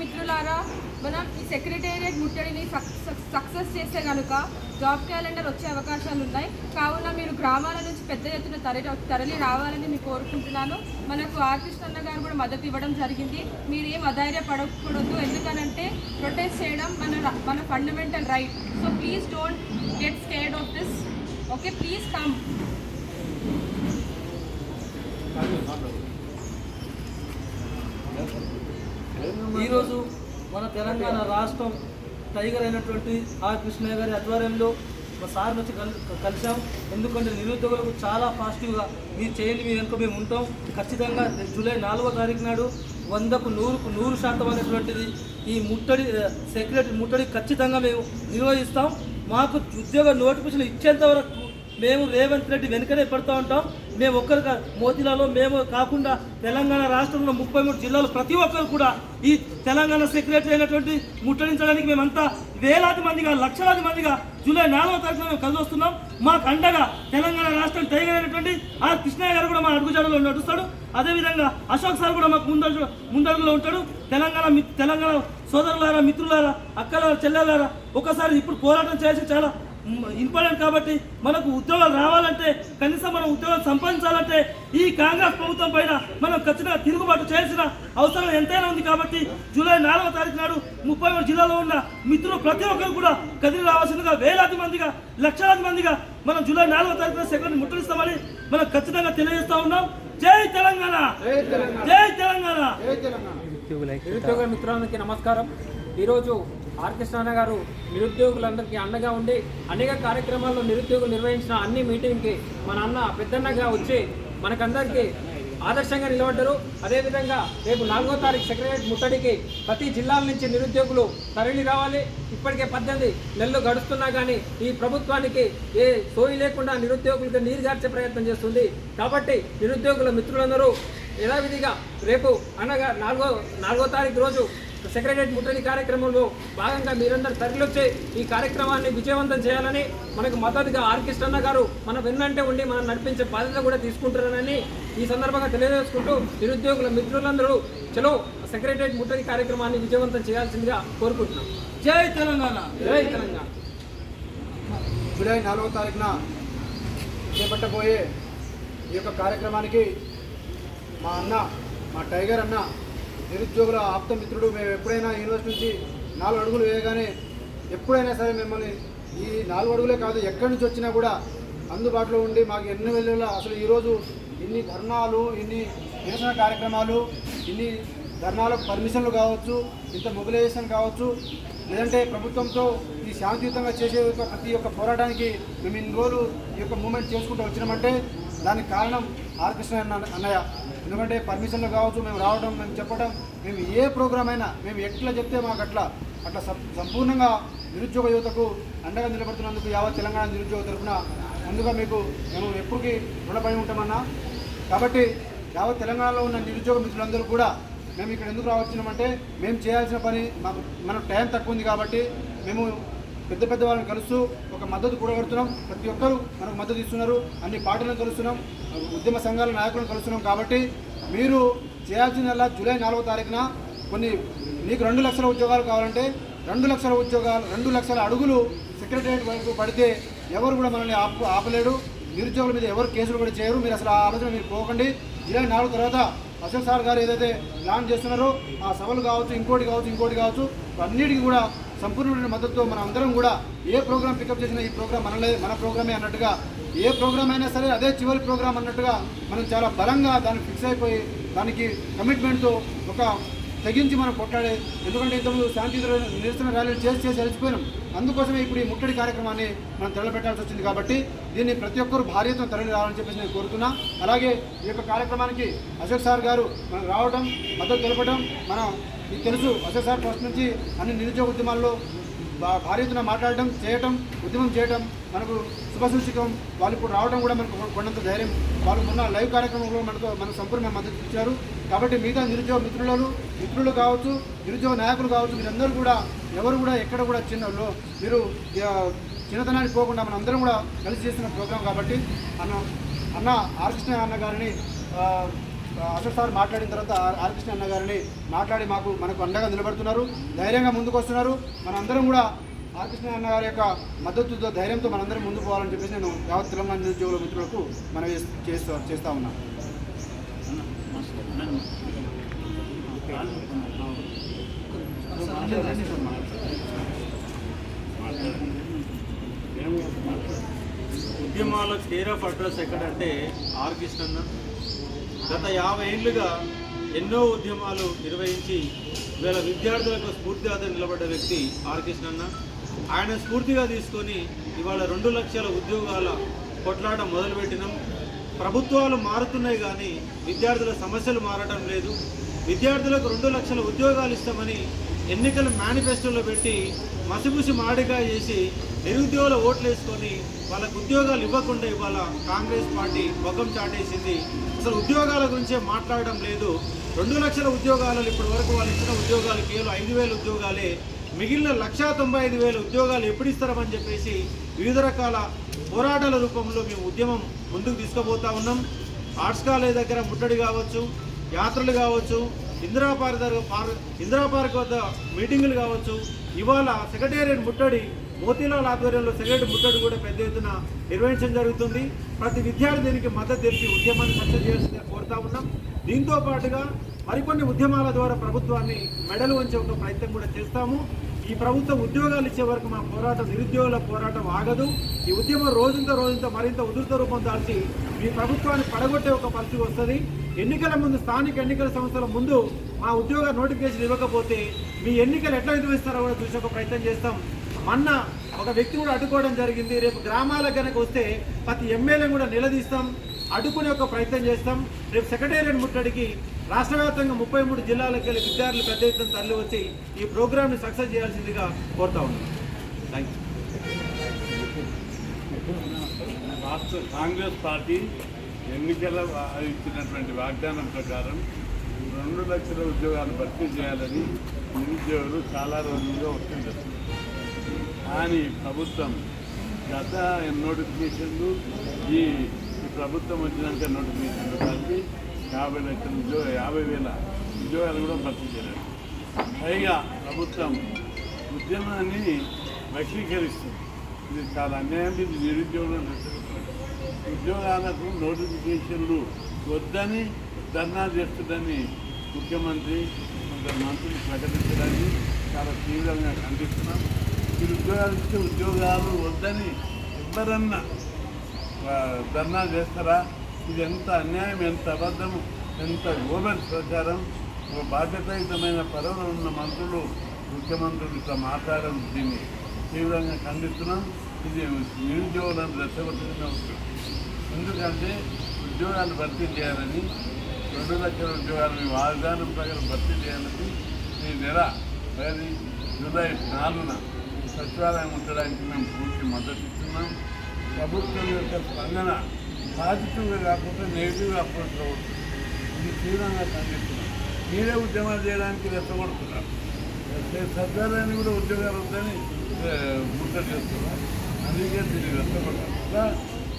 మిత్రులారా మనం ఈ సెక్రటేరియట్ ముట్టడిని సక్సెస్ చేస్తే కనుక జాబ్ క్యాలెండర్ వచ్చే అవకాశాలు ఉన్నాయి. కావున మీరు గ్రామాల నుంచి పెద్ద ఎత్తున తరలి తరలి రావాలని మీకు కోరుకుంటున్నాను. మనకు ఆర్టిస్ట్ కృష్ణన్న గారు కూడా మద్దతు ఇవ్వడం జరిగింది. మీరు ఏం అధైర్యపడకూడదు. ఎందుకనంటే ప్రొటెస్ట్ చేయడం మన మన fundamental right. So please don't get scared of this. Okay please come. ఈరోజు మన తెలంగాణ రాష్ట్రం టైగర్ అయినటువంటి ఆర్ కృష్ణయ్య గారి ఆధ్వర్యంలో మా సార్ వచ్చి కలిసాం ఎందుకంటే నిరుద్యోగులకు చాలా పాజిటివ్గా మీరు చేయండి మీ వెనుక మేము ఉంటాం. ఖచ్చితంగా జూలై నాలుగో తారీఖు నాడు వందకు నూరుకు నూరు శాతం అనేటువంటిది ఈ ముట్టడి సెక్రటరీ ముట్టడి ఖచ్చితంగా మేము నిర్వహిస్తాం. మాకు ఉద్యోగ నోటిఫికేషన్ ఇచ్చేంత వరకు మేము రేవంత్ రెడ్డి వెనుకనే పెడుతూ ఉంటాం. మేము ఒక్కరు మోతిలాలో మేము కాకుండా తెలంగాణ రాష్ట్రంలో ముప్పై మూడు జిల్లాలు ప్రతి ఒక్కరు కూడా ఈ తెలంగాణ సెక్రటరీ అయినటువంటి ముట్టడించడానికి మేమంతా వేలాది మందిగా లక్షలాది మందిగా జూలై నాలుగో తారీఖున మేము కలిసి వస్తున్నాం మాకు అండగా తెలంగాణ రాష్ట్రం టైగర్ అయినటువంటి ఆ కృష్ణయ్య గారు కూడా మా అడుగుజాడలో నడుస్తాడు. అదేవిధంగా అశోక్ సార్ కూడా మాకు ముందడు ముందడుగులో ఉంటాడు. తెలంగాణ తెలంగాణ సోదరులారా మిత్రులారా అక్కలారా చెల్లెలారా ఒకసారి ఇప్పుడు పోరాటం చేసి చాలా ఇంపార్టెంట్ కాబట్టి మనకు ఉద్యోగాలు రావాలంటే కనీసం మనం ఉద్యోగాలు సంపాదించాలంటే ఈ కాంగ్రెస్ ప్రభుత్వం పైన మనం ఖచ్చితంగా తిరుగుబాటు చేయాల్సిన అవసరం ఎంతైనా ఉంది కాబట్టి జూలై నాలుగో తారీఖు నాడు ముప్పై మూడు జిల్లాలో ఉన్న మిత్రులు ప్రతి ఒక్కరు కూడా కదిలి రావాల్సిందిగా వేలాది మందిగా లక్షలాది మందిగా మనం జూలై నాలుగో తారీఖున సెకండ్ ముట్టడిస్తామని మనం ఖచ్చితంగా తెలియజేస్తా ఉన్నాం. జై తెలంగాణ! జై తెలంగాణ! మిత్రులందరికీ నమస్కారం. ఈరోజు ఆర్ గారు నిరుద్యోగులందరికీ అండగా ఉండి అనేక కార్యక్రమాల్లో నిరుద్యోగులు నిర్వహించిన అన్ని మీటింగ్కి మన అన్న పెద్దన్నగా వచ్చి మనకందరికీ ఆదర్శంగా నిలబడ్డారు. అదేవిధంగా రేపు నాలుగో తారీఖు సెక్రటరీ ముట్టడికి ప్రతి జిల్లాల నుంచి నిరుద్యోగులు తరలి రావాలి. ఇప్పటికే పద్దెనిమిది నెలలు గడుస్తున్నా కానీ ఈ ప్రభుత్వానికి ఏ సోయి లేకుండా నిరుద్యోగులకు నీరు గార్చే ప్రయత్నం చేస్తుంది. కాబట్టి నిరుద్యోగుల మిత్రులందరూ యథావిధిగా రేపు అనగా నాలుగో నాలుగో తారీఖు రోజు సెక్రటరీ ముట్టడి కార్యక్రమంలో భాగంగా మీరందరూ తరలివచ్చి ఈ కార్యక్రమాన్ని విజయవంతం చేయాలని మనకు మద్దతుగా ఆర్కిస్ట్ అన్న గారు మన వెన్నంటే ఉండి మనం నడిపించే బాధ్యత కూడా తీసుకుంటారని ఈ సందర్భంగా తెలియజేసుకుంటూ నిరుద్యోగుల మిత్రులందరూ చలో సెక్రటరేట్ ముట్టడి కార్యక్రమాన్ని విజయవంతం చేయాల్సిందిగా కోరుకుంటున్నాం. జై తెలంగాణ! జై తెలంగాణ! జూలై నాలుగో తారీఖున చేపట్టబోయే ఈ యొక్క కార్యక్రమానికి మా అన్న మా టైగర్ అన్న నిరుద్యోగుల ఆప్తమిత్రుడు మేము ఎప్పుడైనా యూనివర్సిటీ నుంచి నాలుగు అడుగులు వేయగానే ఎప్పుడైనా సరే మిమ్మల్ని ఈ నాలుగు అడుగులే కాదు ఎక్కడి నుంచి వచ్చినా కూడా అందుబాటులో ఉండి మాకు ఎన్ని వెళ్ళేలా అసలు ఈరోజు ఇన్ని ధర్నాలు ఇన్ని నిరసన కార్యక్రమాలు ఇన్ని ధర్నాలకు పర్మిషన్లు కావచ్చు ఇంత మొబిలైజేషన్ కావచ్చు లేదంటే ప్రభుత్వంతో ఈ శాంతియుతంగా చేసే యొక్క ప్రతి ఒక్క పోరాటానికి మేము ఇన్ని రోజులు ఈ యొక్క మూమెంట్ చేసుకుంటూ వచ్చినామంటే దానికి కారణం ఆర్కృష్ణ అన్నయ్య. ఎందుకంటే పర్మిషన్లు కావచ్చు మేము రావడం మేము చెప్పడం మేము ఏ ప్రోగ్రామ్ అయినా మేము ఎట్లా చెప్తే మాకు అట్లా అట్లా సంపూర్ణంగా నిరుద్యోగ యువతకు అండగా నిలబడుతున్నందుకు యావత్ తెలంగాణ నిరుద్యోగ తరఫున ముందుగా మీకు మేము ఎప్పటికీ రుణపడి ఉంటామన్నా. కాబట్టి యావత్ తెలంగాణలో ఉన్న నిరుద్యోగ మిత్రులందరూ కూడా మేము ఇక్కడ ఎందుకు రావచ్చినామంటే మేము చేయాల్సిన పని మాకు మనకు టైం తక్కువ ఉంది కాబట్టి మేము పెద్ద పెద్ద వాళ్ళని కలుస్తూ ఒక మద్దతు కూడగడుతున్నాం. ప్రతి ఒక్కరూ మనకు మద్దతు ఇస్తున్నారు. అన్ని పార్టీలను కలుస్తున్నాం. ఉద్యమ సంఘాల నాయకులను కలుస్తున్నాం కాబట్టి మీరు చేయాల్సిందల్లా జూలై నాలుగో తారీఖున కొన్ని మీకు రెండు లక్షల ఉద్యోగాలు కావాలంటే రెండు లక్షల ఉద్యోగాలు రెండు లక్షల అడుగులు సెక్రటరియట్ వరకు పడితే ఎవరు కూడా మనల్ని ఆపు ఆపలేడు నిరుద్యోగుల మీద ఎవరు కేసులు కూడా చేయరు. మీరు అసలు ఆ ఆలోచన మీరు పోకండి. జూలై నాలుగు తర్వాత అశోక్ సార్ గారు ఏదైతే ప్లాన్ చేస్తున్నారో ఆ సభలు కావచ్చు ఇంకోటి కావచ్చు ఇంకోటి కావచ్చు అన్నిటికీ కూడా సంపూర్ణమైన మద్దతుతో మనం అందరం కూడా ఏ ప్రోగ్రామ్ పికప్ చేసినా ఈ ప్రోగ్రామ్ మనలే మన ప్రోగ్రామే అన్నట్టుగా ఏ ప్రోగ్రామ్ అయినా సరే అదే చివరి ప్రోగ్రామ్ అన్నట్టుగా మనం చాలా బలంగా దాన్ని ఫిక్స్ అయిపోయి దానికి కమిట్మెంట్తో ఒక తెగించి మనం కొట్లాడే ఎందుకంటే ఇంతకుముందు శాంతి నిరసన ర్యాలీలు చేసి చేసి అలసిపోయినాం. అందుకోసమే ఇప్పుడు ఈ ముట్టడి కార్యక్రమాన్ని మనం తరలిపెట్టాల్సి వచ్చింది కాబట్టి దీన్ని ప్రతి ఒక్కరు భార్యతో తరలి రావాలని చెప్పేసి నేను కోరుతున్నా. అలాగే ఈ యొక్క కార్యక్రమానికి అశోక్ సార్ గారు మనం రావడం మద్దతు తెలపడం మనం మీకు తెలుసు. అశోక్ సార్ ఫస్ట్ నుంచి అన్ని నిరుద్యోగ ఉద్యమాల్లో భా- భార్యతో మాట్లాడడం చేయటం ఉద్యమం చేయటం మనకు శుభసూచకం. వాళ్ళు ఇప్పుడు రావడం కూడా మనకు కొండంత ధైర్యం. వాళ్ళు మొన్న లైవ్ కార్యక్రమంలో మనకు మనకు సంపూర్ణ మద్దతు ఇచ్చారు. కాబట్టి మిగతా నిరుద్యోగ మిత్రులను మిత్రులు కావచ్చు నిరుద్యోగ నాయకులు కావచ్చు మీరందరూ కూడా ఎవరు కూడా ఎక్కడ కూడా చిన్న మీరు చిన్నతనానికి పోకుండా మనం అందరం కూడా కలిసి చేస్తున్న ప్రోగ్రాం కాబట్టి అన్న అన్న ఆర్కృష్ణ అన్న గారిని అశోక్ సార్ మాట్లాడిన తర్వాత ఆర్ అన్న గారిని మాట్లాడి మాకు మనకు అండగా నిలబడుతున్నారు ధైర్యంగా ముందుకు వస్తున్నారు మనందరం కూడా ఆర్ అన్న గారి యొక్క మద్దతుతో ధైర్యంతో మనందరం ముందుకు పోవాలని చెప్పేసి నేను యావత్ తెలంగాణ నిరుద్యోగుల మిత్రులకు మనం చేస్తూ చేస్తా ఉన్నా. ఉద్యమాల కేర్ ఆఫ్ అడ్రస్ ఎక్కడంటే ఆర్ గత యాభై ఏళ్ళుగా ఎన్నో ఉద్యమాలు నిర్వహించి వేల విద్యార్థులకు స్ఫూర్తిగా నిలబడ్డ వ్యక్తి ఆర్ కృష్ణన్న ఆయన స్ఫూర్తిగా తీసుకొని ఇవాళ రెండు లక్షల ఉద్యోగాల కొట్లాట మొదలుపెట్టినాం. ప్రభుత్వాలు మారుతున్నాయి కానీ విద్యార్థుల సమస్యలు మారడం లేదు. విద్యార్థులకు రెండు లక్షల ఉద్యోగాలు ఇస్తామని ఎన్నికల మేనిఫెస్టోలో పెట్టి మసిబుసి మాడిగా చేసి నిరుద్యోగుల ఓట్లు వేసుకొని వాళ్ళకు ఉద్యోగాలు ఇవ్వకుండా ఇవాళ కాంగ్రెస్ పార్టీ మొఖం చాటేసింది అసలు ఉద్యోగాల గురించే మాట్లాడడం లేదు. రెండు లక్షల ఉద్యోగాలలో ఇప్పటి వరకు వాళ్ళు ఇచ్చిన ఉద్యోగాలు కేవలం ఐదు వేల ఉద్యోగాలే. మిగిలిన లక్షా తొంభై ఐదు వేల ఉద్యోగాలు ఎప్పుడు ఇస్తారని చెప్పేసి వివిధ రకాల పోరాటాల రూపంలో మేము ఉద్యమం ముందుకు తీసుకుపోతా ఉన్నాం. ఆర్ట్స్ కాలేజ్ దగ్గర ముట్టడి కావచ్చు యాత్రలు కావచ్చు ఇందిరా పార్క్ దగ్గర పార్క్ ఇందిరా పార్క్ వద్ద మీటింగులు కావచ్చు. ఇవాళ సెక్రటేరియట్ ముట్టడి మోతీలాల్ ఆధ్వర్యంలో సెక్రటరీ ముట్టడి కూడా పెద్ద ఎత్తున నిర్వహించడం జరుగుతుంది. ప్రతి విద్యార్థి దీనికి మద్దతు తెలిపి ఉద్యమాన్ని సక్సెస్ చేయాల్సిందని కోరుతా ఉన్నాం. దీంతో పాటుగా మరికొన్ని ఉద్యమాల ద్వారా ప్రభుత్వాన్ని మెడలు వంచే ఒక ప్రయత్నం కూడా చేస్తాము. ఈ ప్రభుత్వం ఉద్యోగాలు ఇచ్చే వరకు మా పోరాటం నిరుద్యోగుల పోరాటం ఆగదు. ఈ ఉద్యమం రోజుంత రోజుంత మరింత ఉధృత రూపం దాల్చి మీ ప్రభుత్వాన్ని పడగొట్టే ఒక పరిస్థితి వస్తుంది. ఎన్నికల ముందు స్థానిక ఎన్నికల సంస్థల ముందు మా ఉద్యోగ నోటిఫికేషన్ ఇవ్వకపోతే మీ ఎన్నికలు ఎట్లా నిర్వహిస్తారో కూడా చూసే ఒక ప్రయత్నం చేస్తాం. మొన్న ఒక వ్యక్తి కూడా అడ్డుకోవడం జరిగింది. రేపు గ్రామాలకు కనుక వస్తే ప్రతి ఎమ్మెల్యే కూడా నిలదీస్తాం. అడ్డుకునే ఒక ప్రయత్నం చేస్తాం. రేపు సెక్రటేరియట్ ముట్టడికి రాష్ట్ర వ్యాప్తంగా ముప్పై మూడు జిల్లాలకు వెళ్ళి విద్యార్థులు పెద్ద ఎత్తున తరలి వచ్చి ఈ ప్రోగ్రామ్ని సక్సెస్ చేయాల్సిందిగా కోరుతా ఉన్నాం. థ్యాంక్ యూ రాష్ట్ర కాంగ్రెస్ పార్టీ ఎన్నికల ఇచ్చినటువంటి వాగ్దానం ప్రకారం రెండు లక్షల ఉద్యోగాలు భర్తీ చేయాలని నిరుద్యోగులు చాలా రోజులుగా వస్తుంది కానీ ప్రభుత్వం గత నోటిఫికేషన్లు ఈ ప్రభుత్వం వచ్చినాక నోటిఫికేషన్లు కలిపి యాభై లక్షల ఉద్యోగ యాభై వేల ఉద్యోగాలు కూడా భర్తీ చేయలేదు. పైగా ప్రభుత్వం ఉద్యమాన్ని వక్రీకరిస్తుంది. ఇది చాలా అన్యాయం ఇది నిరుద్యోగులను ఉద్యోగాలకు నోటిఫికేషన్లు వద్దని ధర్నా చేస్తుందని ముఖ్యమంత్రి కొందరు మంత్రులు ప్రకటించడాన్ని చాలా తీవ్రంగా ఖండిస్తున్నాం. మీరు ఉద్యోగాలు ఇస్తే ఉద్యోగాలు వద్దని ఎవరన్నా ధర్నా చేస్తారా? ఇది ఎంత అన్యాయం ఎంత అబద్ధము ఎంత గోబల్ ప్రచారం? ఒక బాధ్యతాయుతమైన పదవులు ఉన్న మంత్రులు ముఖ్యమంత్రులు ఇట్లా మాట్లాడడం దీన్ని తీవ్రంగా ఖండిస్తున్నాం. ఇది నిరుద్యోగులను రెచ్చగొట్టడమే ఉంటుంది ఎందుకంటే ఉద్యోగాన్ని భర్తీ చేయాలని రెండు లక్షల ఉద్యోగాలు మీ వాగ్దానం ప్రకారం భర్తీ చేయాలని ఈ నెల మరి జూలై నాలుగున సచివాలయం ఉండడానికి మేము పూర్తి మద్దతు ఇస్తున్నాం. ప్రభుత్వం యొక్క స్పందన పాజిటివ్గా కాకుండా నెగిటివ్గా అప్రోచ్ అవుతుంది ఇది తీవ్రంగా ఖండిస్తున్నాం. మీరే ఉద్యమాలు చేయడానికి రెచ్చగొడుతున్నారు. సచివాలయాన్ని కూడా ఉద్యోగాలు ఉందని ఏ, ముద్ర చేస్తున్నారు. అందుకే దీన్ని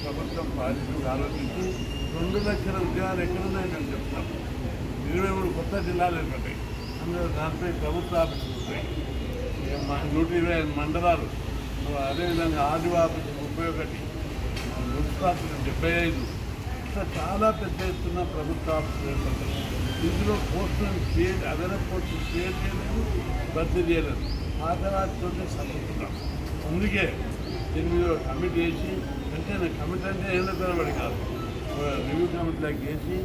ప్రభుత్వం పాజిటివ్గా ఆలోచించి రెండు లక్షల ఉద్యోగాలు ఎక్కడున్నాయని మేము చెప్తాం ఇరవై మూడు కొత్త జిల్లాలు ఏర్పడ్డాయి. అందులో దానిపై ప్రభుత్వ ఆఫీసులు ఉంటాయి. నూట ఇరవై ఐదు మండలాలు. అదేవిధంగా ఆదివా ఆఫీసు ముప్పై ఒకటి మున్సిపాలిటీలు డెబ్బై ఐదు. ఇట్లా చాలా పెద్ద ఎత్తున ప్రభుత్వ ఆఫీసులు ఏర్పడ్డాయి. ఇందులో పోస్టులను క్రియేట్ అదనపు పోస్టులు క్రియేట్ చేయలేదు భర్తీ చేయలేదు. ఆ తర్వాతతోనే చదువుతున్నాం అందుకే దీని మీద కమిటీ వేసి అంటే నాకు కమిటీ అంటే ఏళ్ళ వాడు కాదు. రివ్యూ కమిటీలోకి వేసి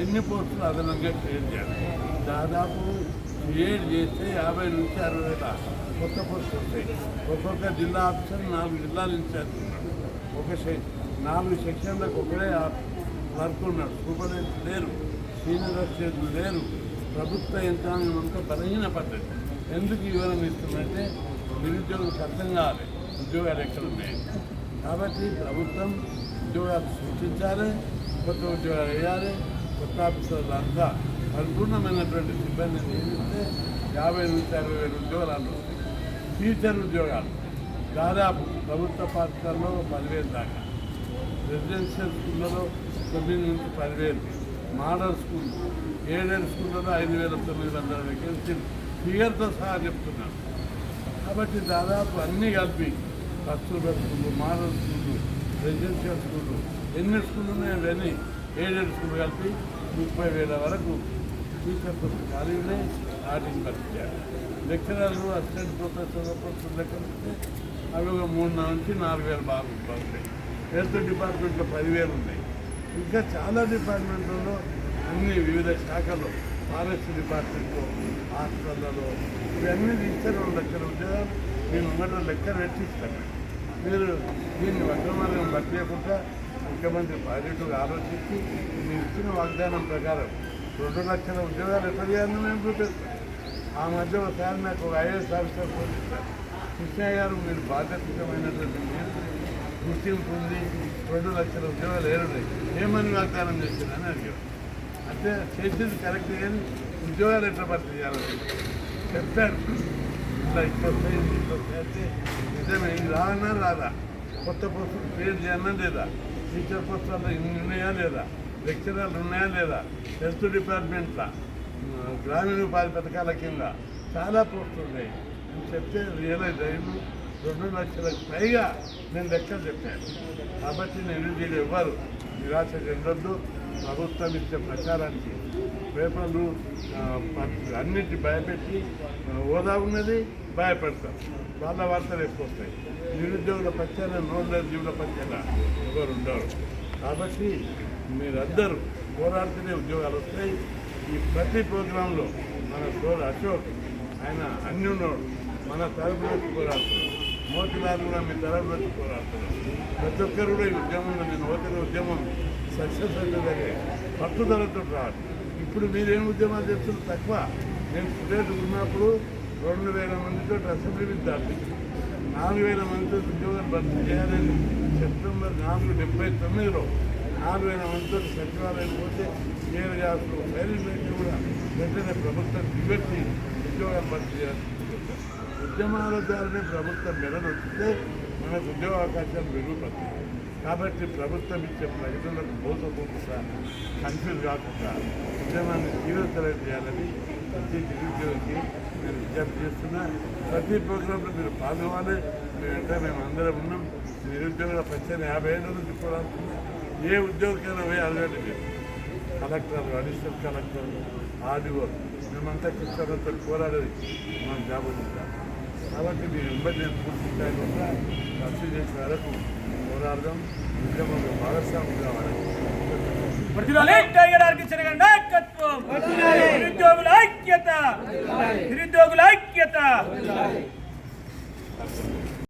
ఎన్ని పోస్టులు అదనంగా క్రియేట్ చేయాలి. దాదాపు క్రియేట్ చేస్తే యాభై నుంచి అరవై వేల కొత్త పోస్టులు వస్తాయి. ఒక్కొక్క జిల్లా ఆఫీసర్ నాలుగు జిల్లాల ఇన్ఛార్జ్ ఉన్నాడు ఒక సె- నాలుగు సెక్షన్లకు ఒకడే వర్క్ ఉన్నాడు. సూపర్వైజర్ లేరు సీనియర్ అసిస్టెంట్లు లేరు. ప్రభుత్వ యంత్రాంగం అంతా బలహీన పద్ధతి ఎందుకు ఈ వివరణ ఇస్తుందంటే నిరుద్యోగులకు అర్థం కావాలి. ఉద్యోగాలు ఎక్కడ ఉన్నాయి? కాబట్టి ప్రభుత్వం ఉద్యోగాలు సృష్టించాలి కొత్త ఉద్యోగాలు వేయాలి కొత్త ఆఫీసర్లు అంతా పరిపూర్ణమైనటువంటి సిబ్బందిని నియమిస్తే యాభై నుంచి అరవై వేల ఉద్యోగాలు టీచర్ ఉద్యోగాలు. దాదాపు ప్రభుత్వ పాఠశాలలో పదివేలు దాకా. రెసిడెన్షియల్ స్కూళ్ళలో తొమ్మిది నుంచి పదివేలు. మోడల్ స్కూల్ ఏడేడు స్కూళ్ళలో ఐదు వేల తొమ్మిది వందల వేకెన్సీలు. ఫిగర్తో సహా చెప్తున్నాను. కాబట్టి దాదాపు అన్నీ కలిపి ఖర్చులు స్కూళ్ళు మోడల్ స్కూళ్ళు రెసిడెన్షియల్ స్కూళ్ళు ఎన్ని స్కూళ్ళు ఉన్నాయి అవన్నీ ఏడేడు స్కూళ్ళు కలిపి ముప్పై వేల వరకు టీచర్ ఖాళీ ఉన్నాయి వాటిని భర్తీ లెక్చరర్లు అసిస్టెంట్ ప్రొఫెసర్ ప్రొఫెసర్ లెక్కలు అవి ఒక మూడు నుంచి నాలుగు వేలు బాగా ఉంటాయి. హెల్త్ డిపార్ట్మెంట్లో పదివేలు ఉన్నాయి. ఇంకా చాలా డిపార్ట్మెంట్లలో అన్ని వివిధ శాఖలు ఫారెస్ట్ డిపార్ట్మెంట్లో హాస్పిటల్లో ఇవన్నీ ఇచ్చారు రెండు లక్షల ఉద్యోగాలు నేను ముంగట లెక్క రక్షిస్తాను మీరు దీన్ని వర్తమానం పట్టేయకుండా ముఖ్యమంత్రి పాజిటివ్గా ఆలోచించి మీరు ఇచ్చిన వాగ్దానం ప్రకారం రెండు లక్షల ఉద్యోగాలు ఎక్కడ చేయాలని మేము చూపిస్తాం. ఆ మధ్య ఒకసారి నాకు ఒక ఐఏఎస్ ఆఫీసర్ ఫోన్ కృష్ణయ్య గారు మీరు బాధ్యతమైనటువంటి గుర్తింపు ఉంది రెండు లక్షల ఉద్యోగాలు ఏరున్నాయి ఏమని వాగ్దానం చేసిందని అడిగారు. అంటే చేసేది కరెక్ట్ కానీ ఉద్యోగాలు ఎట్లా భర్తీ చేయాలని చెప్పాడు ఇట్లా ఇట్లా వస్తాయి ఇట్లా వస్తాయి నిజమే ఇది రానా రాదా కొత్త పోస్టులు క్రియేట్ చేయనా లేదా టీచర్ పోస్టులు ఇన్ని ఉన్నాయా లేదా లెక్చరర్లు ఉన్నాయా లేదా హెల్త్ డిపార్ట్మెంట్లా గ్రామీణ ఉపాధి పథకాల కింద చాలా పోస్టులు ఉన్నాయి అని చెప్తే రియలైజ్ అయ్యింది రెండు లక్షలకు పైగా నేను లెక్కలు చెప్పాను కాబట్టి నేను దీని ఇవ్వరు నిరాశ చెందొద్దు ప్రభుత్వం ఇచ్చే ప్రచారానికి పేపర్లు అన్నిటి భయపెట్టి హోదా ఉన్నది భయపెడతాం. వాళ్ళ వార్తలు ఎక్కువ వస్తాయి. నిరుద్యోగుల పచ్చన నోళ్ళ జీవుల పక్షాన ఎవరు ఉండరు. కాబట్టి మీరందరూ పోరాడుతూనే ఉద్యోగాలు వస్తాయి. ఈ ప్రతి ప్రోగ్రాంలో మన సోదరు అశోక్ ఆయన అన్ని ఉన్నాడు. మన తరపు నుంచి పోరాడుతున్నాడు. మోతిలాల్ కూడా మీ తరపు నుంచి పోరాడుతున్నాడు. ప్రతి ఒక్కరు కూడా ఈ ఉద్యమంలో నేను ఓతిన ఉద్యమం సక్సెస్ అవుతుందని పట్టుదలతో రావాలి ఇప్పుడు మీరేం ఉద్యమాలు చేస్తున్నారు? తక్కువ. నేను స్టూడెంట్ ఉన్నప్పుడు రెండు వేల మందితో అసెంబ్లీ విద్యార్థి. నాలుగు వేల మందితో ఉద్యోగాలు భర్తీ చేయాలని సెప్టెంబర్ నాలుగు డెబ్బై తొమ్మిదిలో నాలుగు వేల మందితో సచివాలయం పోతే ఏడు యాభై ఫైల్ కూడా వెంటనే ప్రభుత్వం దిగట్టి ఉద్యోగాలు భర్తీ చేయాలి ఉద్యమాల ద్వారానే ప్రభుత్వం మెడనొచ్చితే మనకు ఉద్యోగ అవకాశాలు మెరుగుపడుతుంది కాబట్టి ప్రభుత్వం ఇచ్చే ప్రకటనలకు మోసపోకుండా కన్ఫ్యూజ్ కాకుండా ఉద్యమాన్ని తీవ్రతరం చేయాలని ప్రతి నిరుద్యోగికి మీరు విజ్ఞప్తి చేస్తున్నా. ప్రతి ప్రోగ్రాంలో మీరు పాల్గొవాలి మేమంటే మేము అందరం ఉన్నాం. నిరుద్యోగుల పచ్చని యాభై ఏళ్ళ నుంచి పోరాడుతున్నాం. ఏ ఉద్యోగకైనా పోయి అడగండి మీరు. కలెక్టర్లు అడిషనల్ కలెక్టర్లు ఆర్డీఓ మేమంతా కృష్ణతో పోరాడేది మనం జాబ్ ఉంటాం కాబట్టి మీరు ఇబ్బంది పూర్తి స్థాయిలో కూడా రద్దు చేసే వరకు పోరాడదాం ఉద్యమంలో భాగస్వామి కావాలి ఆర్కించిన నాయకత్వం. నిరుద్యోగుల ఐక్యత. నిరుద్యోగుల ఐక్యత.